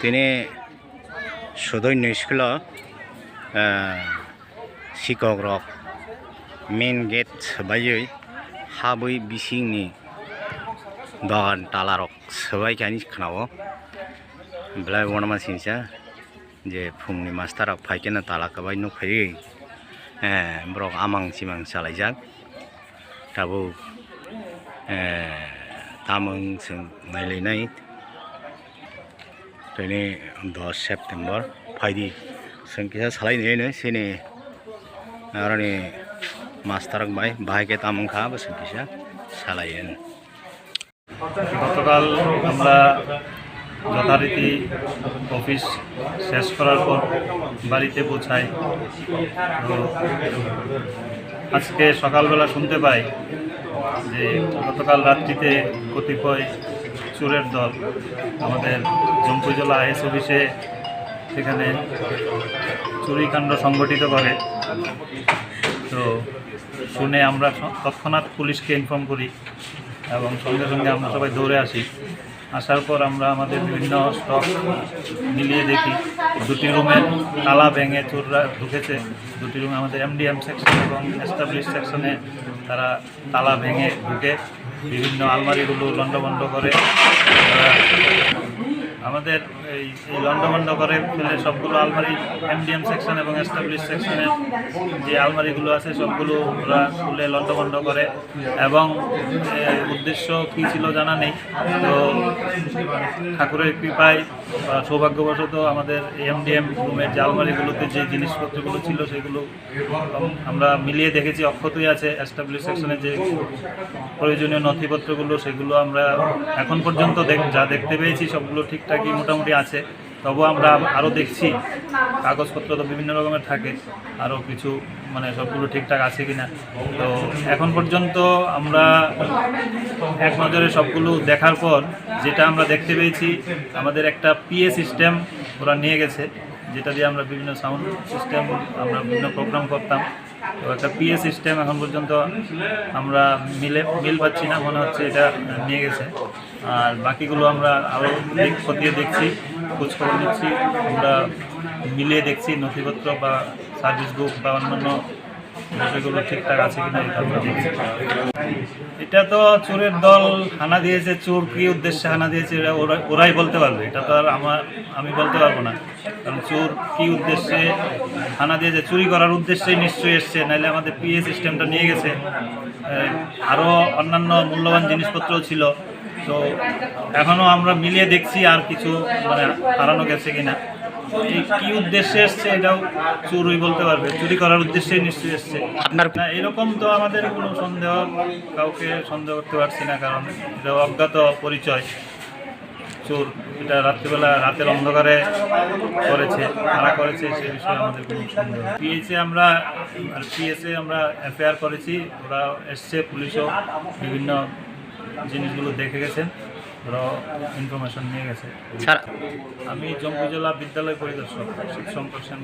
তিনি সুদৈন্য স্কুল শিক্ষক রক মেন গেট সবাই হাবই বিশিং দোকান টালা রক সবাইকে আনি খানাবো। বেলায় বড় মাসিনসা যে ফুংনি মাস্টারা ফাইকেনা তালা কাবাই নুফাই ব্রক আমাং সিমাং চালাইজাক তাবো তামং সাইলাই दिनै दस सेप्टेम्बर फाइदि जों किसा सालायनायनो सेने आरनि মাস্টার ভাই ভাইকে তামন খাওয়া বসে কিসা সালাইয়েন গতকাল আমরা যথারীতি অফিস শেষ করার পর বাড়িতে পৌঁছাই তো আজকে সকালবেলা শুনতে পাই যে গতকাল রাত্রিতে কতিপয় চোরের দল। আমাদের জম্পুজলা আইএস অফিসে সেখানে চুরিকাণ্ড সংগঠিত করে। তো শুনে আমরা তৎক্ষণাৎ পুলিশকে ইনফর্ম করি এবং সঙ্গে সঙ্গে আমরা সবাই দৌড়ে আসি। আসার পর আমরা আমাদের বিভিন্ন স্টক মিলিয়ে দেখি, দুটি রুমের তালা ভেঙে চোররা ঢুকেছে। দুটি রুমে আমাদের এমডিএম সেকশন এবং এস্টাবলিশ সেকশনে তারা তালা ভেঙে ঢুকে বিভিন্ন আলমারিগুলো লণ্ডভণ্ড করে। আমাদের এই লন্ডভন্ড করে ফেলে সবগুলো আলমারি এমডিএম সেকশন এবং এস্টাবলিশ সেকশনের যে আলমারিগুলো আছে, সবগুলো ওরা খুলে লন্ডভন্ড করে এবং উদ্দেশ্য কী ছিল জানা নেই। তো ঠাকুরের কৃপায় সৌভাগ্যবশত আমাদের এমডিএম রুমের যে আলমারিগুলোতে যে জিনিসপত্রগুলো ছিল, সেগুলো আমরা মিলিয়ে দেখেছি, অক্ষতই আছে। এস্টাবলিশ সেকশনের যে প্রয়োজনীয় নথিপত্রগুলো, সেগুলো আমরা এখন পর্যন্ত যা দেখতে পেয়েছি, সবগুলো ঠিকঠাকই মোটামুটি আছে? তবুও আমরা আরও দেখছি। কাগজপত্র তো বিভিন্ন রকমের থাকে। আরও কিছু মানে সবগুলো ঠিকঠাক আছে কি না তো এখন পর্যন্ত আমরা এক নজরে সবগুলো দেখার পর যেটা আমরা দেখতে পেয়েছি, আমাদের একটা পিএ সিস্টেম ওরা নিয়ে গেছে, যেটা দিয়ে আমরা বিভিন্ন সাউন্ড সিস্টেম, আমরা বিভিন্ন প্রোগ্রাম করতাম। তো একটা পিএ সিস্টেম এখন পর্যন্ত আমরা মিলে, মিল পাচ্ছি না, মনে হচ্ছে এটা নিয়ে গেছে। আর বাকিগুলো আমরা আরও খতিয়ে দেখছি, খোঁজখবর নিচ্ছি, আমরা মিলিয়ে দেখছি নথিপত্র বা সার্ভিস বুক বা অন্যান্য বিষয়গুলো ঠিকঠাক আছে কিনা এটা আমরা দেখছি। এটা তো চোরের দল হানা দিয়েছে, চোর কি উদ্দেশ্যে হানা দিয়েছে এটা ওরা, ওরাই বলতে পারবে। এটা তো আর আমার, আমি বলতে পারব না। চোর কি উদ্দেশ্যে হানা দিয়েছে চুরি করার উদ্দেশ্যেই নিশ্চয়ই এসছে নাহলে আমাদের পিএ সিস্টেমটা নিয়ে গেছে। আরও অন্যান্য মূল্যবান জিনিসপত্রও ছিল। তো এখনও আমরা মিলিয়ে দেখছি আর কিছু মানে হারানো গেছে কিনা। এই কি উদ্দেশ্যে এসছে এটাও চুরই বলতে পারবে চুরি করার উদ্দেশ্যেই নিশ্চয়ই এসছে। আপনার না এরকম তো আমাদের কোনো সন্দেহ কাউকে সন্দেহ করতে পারছি না কারণ এটা অজ্ঞাত পরিচয় চোর। এটা রাত্রিবেলা রাতের অন্ধকারে করেছে তারা করেছে সে বিষয়ে আমাদের কোনো সন্দেহ পিএসএ আমরা আর পিএসএ আমরা এফআইআর করেছি ওরা এসছে পুলিশও বিভিন্ন জিনিসগুলো দেখে গেছেন ওরা ইনফরমেশন নিয়ে গেছে। আমি জম্পু জেলা বিদ্যালয় পরিদর্শক শঙ্কর সেন